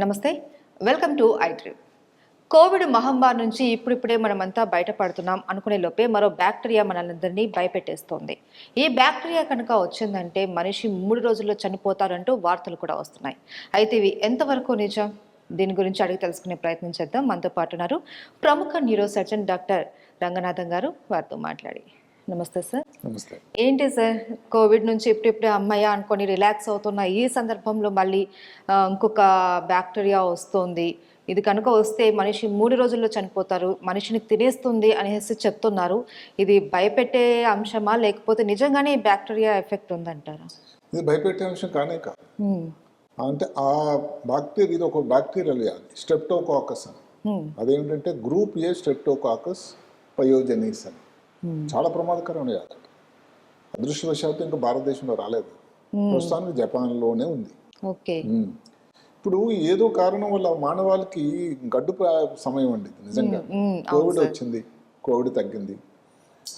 నమస్తే. Welcome to ఐట్రీ Covid మహమ్మారి నుంచి ఇప్పుడిప్పుడే మనమంతా బయటపడుతున్నాం అనుకునే లోపే మరో బ్యాక్టీరియా మనందరినీ భయపెట్టేస్తోంది. ఈ బ్యాక్టీరియా కనుక వచ్చిందంటే మనిషి మూడు రోజుల్లో చనిపోతారంటూ వార్తలు కూడా వస్తున్నాయి. అయితే ఇవి ఎంతవరకు నిజం? దీని గురించి అడిగి తెలుసుకునే ప్రయత్నం చేద్దాం. మనతో పాటు ఉన్నారు ప్రముఖ న్యూరో సర్జన్ డాక్టర్ రంగనాథం గారు. వారితో మాట్లాడి నమస్తే సార్. నమస్తే. ఏంటి సార్? కోవిడ్ నుంచి ఇప్పుడిప్పుడే అమ్మయ్య అనుకొని రిలాక్స్ అవుతున్న ఈ సందర్భంలో మళ్ళీ ఇంకొక బ్యాక్టీరియా వస్తుంది. ఇది కనుక వస్తే మనిషి మూడు రోజుల్లో చనిపోతారు మనిషిని తినేస్తుంది అనేసి చెప్తున్నారు. ఇది భయపెట్టే అంశమా లేకపోతే నిజంగానే బ్యాక్టీరియా ఎఫెక్ట్ ఉందంటారా? ఇది భయపెట్టే అంశం కానే కాదు. అంటే ఆ బాక్టీరియా ఇది ఒక బ్యాక్టీరియల్ వ్యాధి స్టెప్టోకాకస్ అని. అదేంటంటే గ్రూప్ ఏ స్టెప్టోకాకస్ పయోజనీస్ అని. చాలా ప్రమాదకరమైన వ్యాధి అదృష్టవశాత్తు ఇంకా భారతదేశంలో రాలేదు. ప్రస్తుతానికి జపాన్లోనే ఉంది. ఓకే. ఉమ్. ఇప్పుడు ఏదో కారణం వల్ల మానవాళికి గడ్డు సమయం అండి నిజంగా. కోవిడ్ వచ్చింది కోవిడ్ తగ్గింది.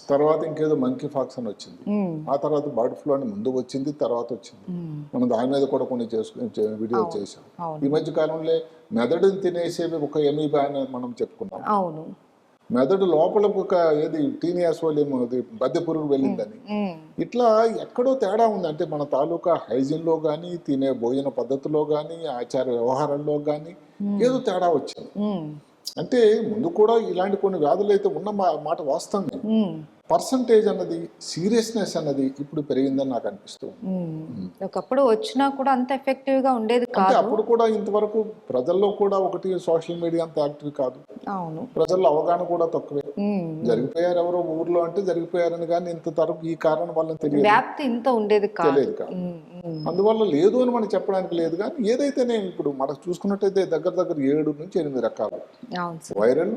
తర్వాత ఇంకేదో మంకీ ఫాక్స్ అని వచ్చింది. ఆ తర్వాత బర్డ్ ఫ్లూ అని ముందు వచ్చింది తర్వాత వచ్చింది. మనం దాని మీద కూడా కొన్ని చేసుకుని వీడియో చేసాం. ఈ మధ్య కాలంలో మెదడుని తినేసేవి ఒక ఎమీబా అని మనం చెప్పుకున్నాం. అవును. మెదడు లోపల ఒక ఏది టీనియాస్ ఏమో అది బద్దె పురుగు వెళ్ళిందని. ఇట్లా ఎక్కడో తేడా ఉంది అంటే మన తాలూకా హైజీన్లో కానీ తినే భోజన పద్ధతిలో కానీ ఆచార వ్యవహారంలో కానీ ఏదో తేడా వచ్చింది. అంటే ముందు కూడా ఇలాంటి కొన్ని వ్యాధులు అయితే ఉన్న మాట వాస్తవమే. పర్సంటేజ్ అన్నది సీరియస్నెస్ అన్నది ఇప్పుడు పెరిగిందని నాకు అనిపిస్తుంది. ఒకప్పుడు వచ్చినా కూడా అంత ఎఫెక్టివ్గా ఉండేది కాదు. అప్పుడు కూడా ఇంతవరకు ప్రజల్లో కూడా ఒకటి సోషల్ మీడియా అంత యాక్టివ్ కాదు. అవును. ప్రజల్లో అవగాహన కూడా తక్కువే. జరిగిపోయారు ఎవరో ఊర్లో అంటే జరిగిపోయారని కానీ ఇంత తరకు ఈ కారణం వల్ల తెలియదు. వ్యాప్తి ఇంత ఉండేది కాదు. అందువల్ల లేదు అని మనం చెప్పడానికి లేదు కానీ ఏదైతే ఇప్పుడు మనకు చూసుకున్నట్టయితే దగ్గర దగ్గర ఏడు నుంచి ఎనిమిది రకాలు. వైరల్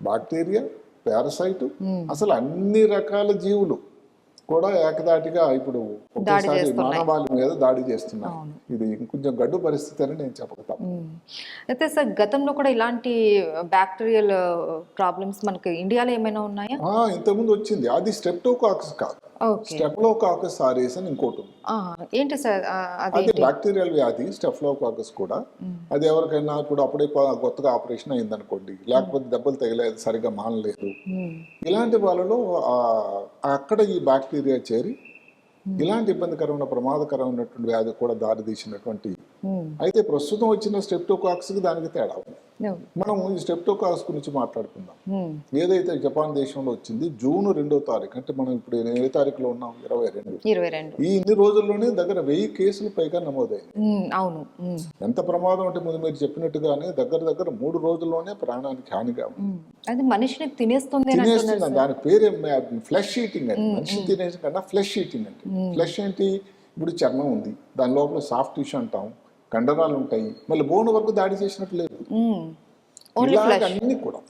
బాక్టీరియా పారసైట్ అసలు అన్ని రకాల జీవులు కూడా ఏకదాటిగా ఇప్పుడు ఒకేసారి మానవాళి మీద దాడి చేస్తున్నాయి ఇది ఇంకొంచెం గడ్డు పరిస్థితి అని నేను చెప్పగలుగుతాను ఉమ్. అయితే సార్ గతంలో కూడా ఇలాంటి బ్యాక్టీరియల్ ప్రాబ్లమ్స్ మనకి ఇండియాలో ఏమైనా ఉన్నాయా? ఇంతకుముందు వచ్చింది. అది స్టెప్టోకాకస్ కాదు. స్టెప్లోకాకస్ సారీస్ అని ఇంకోటి ఏంటి సార్ అది బ్యాక్టీరియల్ వ్యాధి స్టెఫ్లోకాకస్ కూడా. అది ఎవరికైనా ఇప్పుడు అప్పుడే కొత్తగా ఆపరేషన్ అయింది అనుకోండి లేకపోతే దెబ్బలు తగిలేదు సరిగా మానలేదు. ఇలాంటి వాళ్ళలో అక్కడ ఈ బ్యాక్టీరియా చేరి ఇలాంటి ఇబ్బందికరమైన ప్రమాదకరమైనటువంటి వ్యాధి కూడా దారి తీసినటువంటి ఉమ్, అయితే ప్రస్తుతం వచ్చిన స్టెప్టోకాక్స్కి దానికి తేడా ఉంది. మనం ఈ స్టెప్టోకాక్స్ గురించి మాట్లాడుకుందాం. ఉమ్, ఏదైతే జపాన్ దేశంలో వచ్చింది జూన్ రెండో తారీఖు అంటే మనం ఇప్పుడు ఏ తారీఖులో ఉన్నాం? ఇరవై రెండు. ఇరవై రెండు. ఈ ఇన్ని రోజుల్లోనే దగ్గర వెయ్యి కేసులు పైగా నమోదైంది ఉమ్, అవును. ఎంత ప్రమాదం అంటే ముందు మీరు చెప్పినట్టుగానే దగ్గర దగ్గర మూడు రోజుల్లోనే ప్రాణానికి హానిగా. అది మనిషిని తినేస్తుంది తినేస్తుంది. దాని పేరే ఫ్లెష్ ఈటింగ్ అని మనిషి తినేసి కన్నా ఫ్లెష్ ఈటింగ్ అంటే. ఫ్లెష్ ఏంటి? ఇప్పుడు చర్మం ఉంది. దాని లోపల సాఫ్ట్ టిష్యూ అంటాం. కండరాలు ఉంటాయి మళ్ళీ బోన్ వరకు దాడి చేసినట్టు లేదు. అన్ని కూడా.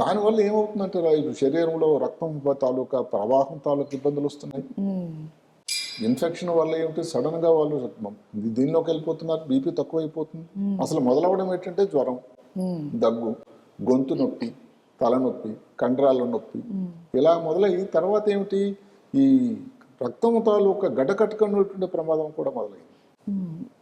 దానివల్ల ఏమవుతుందంటే ఇప్పుడు శరీరంలో రక్తం తాలూకా ప్రవాహం తాలూకా ఇబ్బందులు వస్తున్నాయి. ఇన్ఫెక్షన్ వల్ల ఏమిటి? సడన్గా వాళ్ళు దీనిలోకి వెళ్ళిపోతున్నారు. బీపీ తక్కువ అయిపోతుంది అసలు మొదలవడం ఏంటంటే జ్వరం దగ్గు గొంతు నొప్పి తలనొప్పి కండరాల నొప్పి. ఇలా మొదలై తర్వాత ఏమిటి? ఈ రక్తం తాలూకా గడ్డకట్టుకున్నటువంటి ప్రమాదం కూడా మొదలైంది.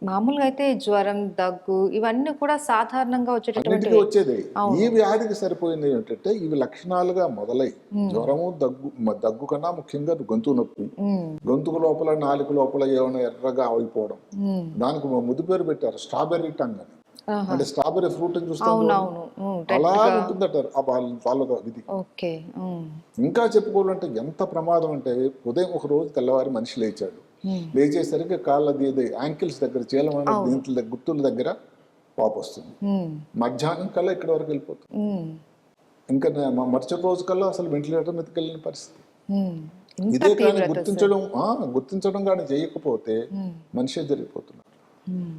మామూలుగా అయితే జ్వరం దగ్గు ఇవన్నీ కూడా సాధారణంగా వచ్చేటటువంటి వచ్చేది. ఈ వ్యాధికి సరిపోయింది ఏంటంటే ఇవి లక్షణాలుగా మొదలై జ్వరము దగ్గు దగ్గు కన్నా ముఖ్యంగా గొంతు నొప్పి. గొంతుకు లోపల నాలుక లోపల ఏమైనా ఎర్రగా అయిపోవడం దానికి ముద్దు పేరు పెట్టారు స్ట్రాబెర్రీ టంగ్ అని. అంటే స్ట్రాబెర్రీ ఫ్రూట్ అని చూస్తాం అలా ఉంటుందట వాళ్ళ ఇది ఇంకా చెప్పుకోవాలంటే ఎంత ప్రమాదం అంటే ఉదయం ఒక రోజు తెల్లవారి మనిషి లేచాడు. లేచేసరికి కాళ్ళది ఇది యాంకిల్స్ దగ్గర చీలమైన దీంట్లో దగ్గర- గుర్తుల దగ్గర వాపు వస్తుంది. మధ్యాహ్నం కల్లా ఇక్కడ వరకు వెళ్ళిపోతుంది. ఇంకా మరుసటి రోజు కల్లా అసలు వెంటిలేటర్ మీదకి వెళ్ళిన పరిస్థితి. ఇదే కానీ గుర్తించడం గుర్తించడం కానీ చేయకపోతే మనిషే జరిగిపోతున్నారు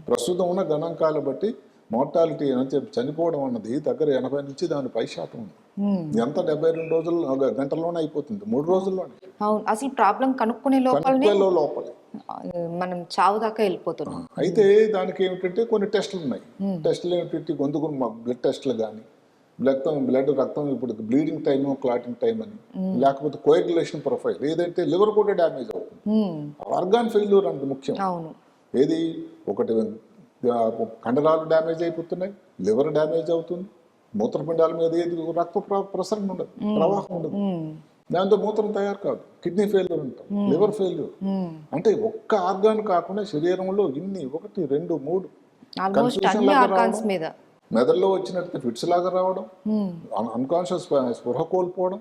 ప్రస్తుతం ఉన్న గణాంకాలు బట్టి మార్టాలిటీ అంటే చనిపోవడం అన్నది దగ్గర ఎనభై నుంచి దాని పై శాతం ఉంది. ఎంత? డెబ్బై రెండు రోజులు ఒక గంటల్లోనే అయిపోతుంది. మూడు రోజుల్లోనే. అవును. అసలు ప్రాబ్లం కనుక్కునే లోపలనే లోపలే. మనం చావు దాకా వెళ్ళిపోతున్నాం. అయితే దానికి ఏమిటంటే కొన్ని టెస్టులు ఉన్నాయి. టెస్టులు ఏమిటంటే గొంతుకు బ్లడ్ టెస్టులు కానీ రక్తం బ్లడ్ రక్తం ఇప్పుడు బ్లీడింగ్ టైమ్ క్లాటింగ్ టైం అని లేకపోతే కోయాగులేషన్ ప్రొఫైల్ ఏదైతే లివర్ కూడా డ్యామేజ్ అవుతుంది. ఆర్గాన్ ఫెయిల్యూర్ అంటే ముఖ్యం. అవును. ఏది? ఒకటి కండరాలు డ్యామేజ్ అయిపోతున్నాయి లివర్ డ్యామేజ్ అవుతుంది మూత్రపిండాల మీద ఏది రక్త ప్ర- ప్రసరణ ఉండదు ప్రవాహం ఉండదు. దాంతో మూత్రం తయారు కాదు కిడ్నీ ఫెయిల్యూర్ ఉంటాం లివర్ ఫెయిల్యూర్. అంటే ఒక్క ఆర్గాన్ కాకుండా శరీరంలో ఇన్ని ఒకటి రెండు మూడు మెదడులో వచ్చినట్టు ఫిట్స్ లాగా రావడం అన్కాన్షియస్ స్పృహ కోల్పోవడం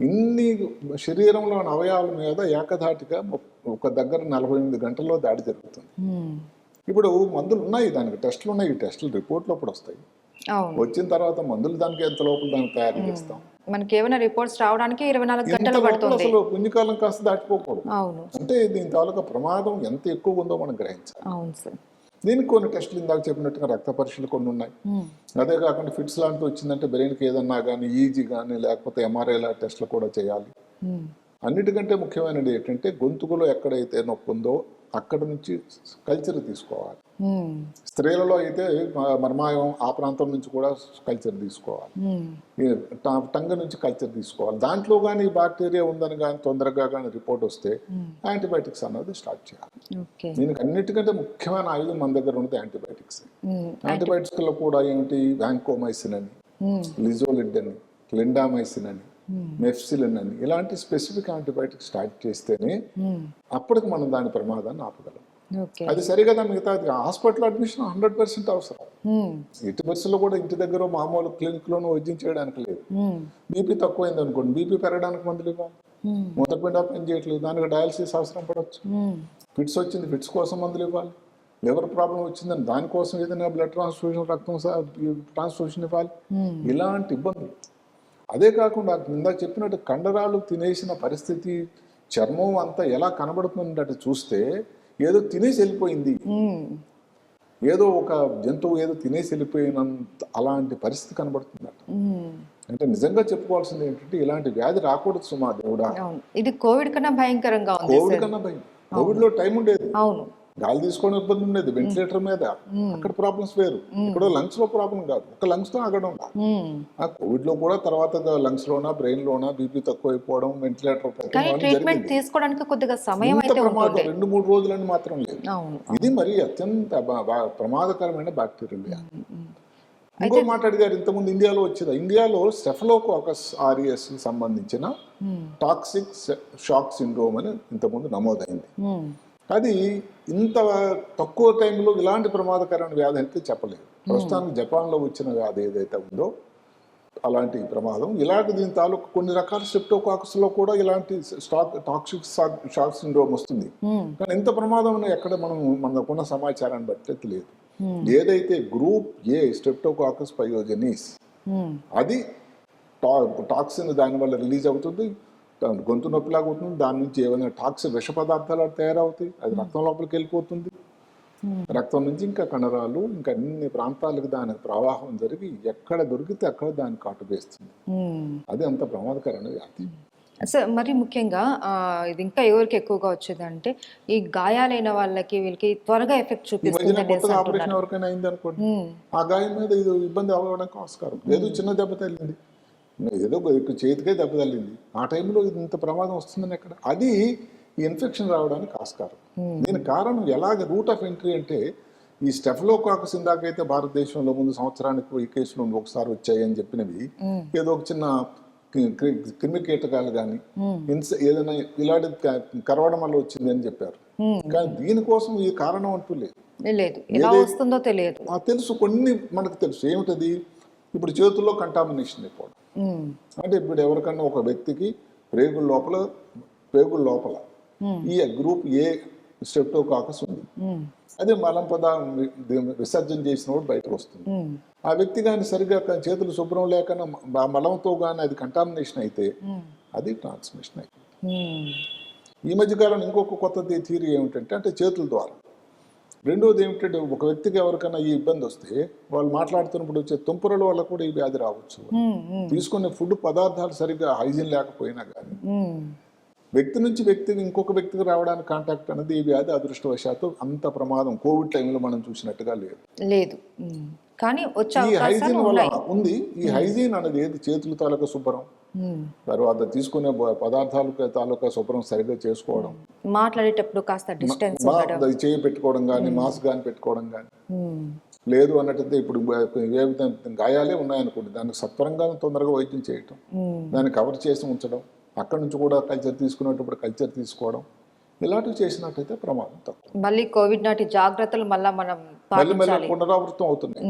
ఇన్ని శరీరంలో అవయవాల మీద ఏకధాటిగా ఒక దగ్గర నలభై ఎనిమిది గంటల్లో దాడి జరుగుతుంది. ఇప్పుడు మందులు ఉన్నాయి దానికి టెస్టులు ఉన్నాయి. టెస్టులు రిపోర్ట్లు అప్పుడు వస్తాయి. వచ్చిన తర్వాత మందులు దానికి ఎంత లోపల దాన్ని తయారు చేస్తాం? మనకి ఏమైనా రిపోర్ట్స్ రావడానికి ఇరవై నాలుగు గంటలు పడుతుంది. అసలు పుణ్యకాలం కాస్త దాటిపోకూడదు. అవును. అంటే దీని తాలూకా ప్రమాదం ఎంత ఎక్కువ ఉందో మనం గ్రహించాలి. అవును సార్. దీనికి కొన్ని టెస్టులు ఇందాక చెప్పినట్టుగా రక్త పరీక్షలు కొన్ని ఉన్నాయి. అదే కాకుండా ఫిట్స్ లాంటివి వచ్చిందంటే బ్రెయిన్కి ఏదన్నా కానీ ఈజీ కానీ లేకపోతే ఎంఆర్ఐ లా టెస్టులు కూడా చేయాలి. అన్నిటికంటే ముఖ్యమైనది ఏంటంటే గొంతుకులో ఎక్కడైతే నొప్పి ఉందో అక్కడ నుంచి కల్చర్ తీసుకోవాలి. స్త్రీలలో అయితే మర్మాయం ఆ ప్రాంతం నుంచి కూడా కల్చర్ తీసుకోవాలి. టంగ్ నుంచి కల్చర్ తీసుకోవాలి. దాంట్లో కానీ బాక్టీరియా ఉందని కానీ తొందరగా కానీ రిపోర్ట్ వస్తే యాంటీబయాటిక్స్ అన్నది స్టార్ట్ చేయాలి. దీనికి అన్నిటికంటే ముఖ్యమైన ఆయుధం మన దగ్గర ఉన్నది యాంటీబయాటిక్స్ ఉమ్, యాంటీబయాటిక్స్లో కూడా ఏమిటి వ్యాంకోమైసిన్ అని లిజోలిడ్ అని క్లిండామైసిన్ అని మెఫ్సిలిన్ అని ఇలాంటి స్పెసిఫిక్ యాంటీబయాటిక్స్ స్టార్ట్ చేస్తేనే ఉమ్, అప్పటికి మనం దాని ప్రమాదాన్ని ఆపగలం. అది సరిగా మిగతా హాస్పిటల్ అడ్మిషన్ హండ్రెడ్ పర్సెంట్ అవసరం. ఉమ్, ఎట్టి పరిస్థితుల్లో కూడా ఇంటి దగ్గర మామూలు క్లినిక్లోనూ వైద్యం చేయడానికి లేదు. బీపీ తక్కువైంది అనుకోండి బీపీ పెరగడానికి మందులు ఇవ్వాలి. ఉమ్, మూత్రపిండ పని చేయట్లేదు దానికి డయాలసిస్ అవసరం పడవచ్చు ఫిట్స్ వచ్చింది ఫిట్స్ కోసం మందులు ఇవ్వాలి. లివర్ ప్రాబ్లం వచ్చిందని దానికోసం ఏదైనా బ్లడ్ ట్రాన్స్ఫ్యూజన్ రక్తం ట్రాన్స్ఫ్యూషన్ ఇవ్వాలి. ఇలాంటి ఇబ్బందులు. అదే కాకుండా ఇందాక చెప్పినట్టు కండరాలు తినేసిన పరిస్థితి చర్మం అంతా ఎలా కనబడుతుందట చూస్తే ఏదో తినేసి వెళ్ళిపోయింది. ఏదో ఒక జంతువు ఏదో తినేసి వెళ్ళిపోయినంత అలాంటి పరిస్థితి కనబడుతుందట. అంటే నిజంగా చెప్పుకోవాల్సింది ఏంటంటే ఇలాంటి వ్యాధి రాకూడదు సుమా దేవుడా. ఇది కోవిడ్ కన్నా భయంకరంగా కోవిడ్ కన్నా భయం. కోవిడ్లో టైం ఉండేది. అవును. గాలి తీసుకోవడం ఇబ్బంది ఉండేది వెంటిలేటర్ మీద. అక్కడ ప్రాబ్లమ్స్ వేరు. ఇక్కడ లంగ్స్లో ప్రాబ్లం కాదు. ఒక లంగ్స్తో ఆగడం కోవిడ్లో కూడా తర్వాత లంగ్స్ లోనా బ్రెయిన్ లోనా బీపీ తక్కువ అయిపోవడం వెంటిలేటర్ ట్రీట్మెంట్ తీసుకోవడానికి కొద్దిగా సమయం అయితే ప్రమాదం. రెండు మూడు రోజులని మాత్రం లేదు. ఇది మరి అత్యంత ప్రమాదకరమైన బ్యాక్టీరియల్ వ్యాధి ఇంకో మాట అడిగారు ఇంతకుముందు ఇండియాలో వచ్చేది? ఇండియాలో స్టెఫలోకోకస్ ఆరిఎస్ సంబంధించిన టాక్సిక్ షాక్ సిండ్రోమ్ అని ఇంతకుముందు నమోదైంది. అది ఇంత తక్కువ టైంలో ఇలాంటి ప్రమాదకరమైన వ్యాధి అయితే చెప్పలేదు. ప్రస్తుతానికి జపాన్లో వచ్చిన వ్యాధి ఏదైతే ఉందో అలాంటి ప్రమాదం. ఇలాంటి దీని తాలూకు కొన్ని రకాల స్ట్రిప్టోకాకస్లో కూడా ఇలాంటి స్టాక్ టాక్సిక్ షాక్ సిండ్రోమ్ వస్తుంది. కానీ ఇంత ప్రమాదం ఎక్కడ మనం మనకున్న సమాచారాన్ని బట్టి లేదు ఏదైతే గ్రూప్ ఏ స్ట్రిప్టోకాకస్ పయోజనీస్ అది టాక్సిన్ దానివల్ల రిలీజ్ అవుతుంది. గొంతు నొప్పిలాగా అవుతుంది. దాని నుంచి ఏమైనా టాక్సిన్ విష పదార్థాలు తయారవుతాయి. అది రక్తం లోపలికి వెళ్ళిపోతుంది. రక్తం నుంచి ఇంకా కణరాలు ఇంకా అన్ని ప్రాంతాలకు దానికి ప్రవాహం జరిగి ఎక్కడ దొరికితే అక్కడ దాన్ని కాటు వేస్తుంది. అది అంత ప్రమాదకరమైన వ్యాధి. సార్ మరి ముఖ్యంగా ఇది ఇంకా ఎవరికి ఎక్కువగా వచ్చేదంటే ఈ గాయాలైన వాళ్ళకి వీళ్ళకి త్వరగా ఎఫెక్ట్ చూపిస్తుంది ఆపరేషన్ ఎవరికైనా అయింది అనుకోండి ఆ గాయం మీద ఇది ఇబ్బంది అవ్వడానికి ఆస్కారం. ఏదో చిన్న దెబ్బ తగిలింది. ఏదో ఒక చేతికే దెబ్బ తగిలింది. ఆ టైంలో ఇది ఇంత ప్రమాదం వస్తుందని ఎక్కడ? అది ఈ ఇన్ఫెక్షన్ రావడానికి ఆస్కారం. దీని కారణం ఎలాగ రూట్ ఆఫ్ ఎంట్రీ అంటే ఈ స్టెఫ్లోకాకస్ ఇందాకైతే భారతదేశంలో ముందు సంవత్సరానికి ఈ కేసులు ఒకసారి వచ్చాయి అని చెప్పినవి ఏదో ఒక చిన్న క్రి- క్రి- క్రిమి కీటకాలు కానీ ఇన్స్ ఏదైనా ఇలాంటి కరవడం వల్ల వచ్చింది అని చెప్పారు. కానీ దీనికోసం ఈ కారణం అంటూ లేదు. లేదు ఎలా వస్తుందో తెలియదు. తెలుసు కొన్ని మనకు తెలుసు. ఏమిటది? ఇప్పుడు చేతుల్లో కంటామినేషన్ అయిపోవడం. అంటే ఇప్పుడు ఎవరికన్నా ఒక వ్యక్తికి ప్రేగుల లోపల ప్రేగుల లోపల ఈ గ్రూప్ ఏ స్టెప్టోకాకస్ ఉంది? ఉమ్, అదే మలం పద విసర్జన చేసినప్పుడు బయటకు వస్తుంది. ఆ వ్యక్తి కానీ సరిగా కా- చేతులు శుభ్రం లేకుండా మ- మలంతో కానీ అది కంటామినేషన్ అయితే అది ట్రాన్స్మిషన్ అయింది ఉమ్, ఈ మధ్యకాలం ఇంకొక కొత్త థియరీ ఏమిటంటే అంటే చేతుల ద్వారా. రెండోది ఏమిటంటే ఒక వ్యక్తికి ఎవరికైనా ఈ ఇబ్బంది వస్తే వాళ్ళు మాట్లాడుతున్నప్పుడు వచ్చే తుంపరల వల్ల కూడా ఈ వ్యాధి రావచ్చు. తీసుకునే ఫుడ్ పదార్థాలు సరిగ్గా హైజీన్ లేకపోయినా కానీ. వ్యక్తి నుంచి వ్యక్తికి ఇంకొక వ్యక్తికి రావడానికి కాంటాక్ట్ అనేది ఈ వ్యాధి అదృష్టవశాత్తు అంత ప్రమాదం. కోవిడ్ టైంలో మనం చూసినట్టుగా లేదు. లేదు. కానీ వచ్చే ఈ హైజీన్ వల్ల ఉంది. ఈ హైజీన్ అనేది ఏది? చేతుల తాలూకా శుభ్రం. తర్వాత తీసుకునే పదార్థాలు తాలూకా శుభ్రం సరిగ్గా చేసుకోవడం. మాట్లాడేటప్పుడు కాస్త డిస్టెన్స్ చేయి పెట్టుకోవడం కానీ మాస్క్ కానీ పెట్టుకోవడం కానీ. లేదు అన్నట్టయితే ఇప్పుడు ఏ విధంగా గాయాలే ఉన్నాయనుకోండి దానికి సత్వరంగా తొందరగా వైద్యం చేయటం. దాన్ని కవర్ చేసి ఉంచడం. అక్కడి నుంచి కూడా కల్చర్ తీసుకునేటప్పుడు కల్చర్ తీసుకోవడం. ఇలాంటివి చేసినట్టయితే ప్రమాదం తక్కువ. మళ్ళీ కోవిడ్ నాటి జాగ్రత్తలు మళ్ళా మనం మళ్ళీ మళ్ళీ పునరావృతం అవుతున్నాయి.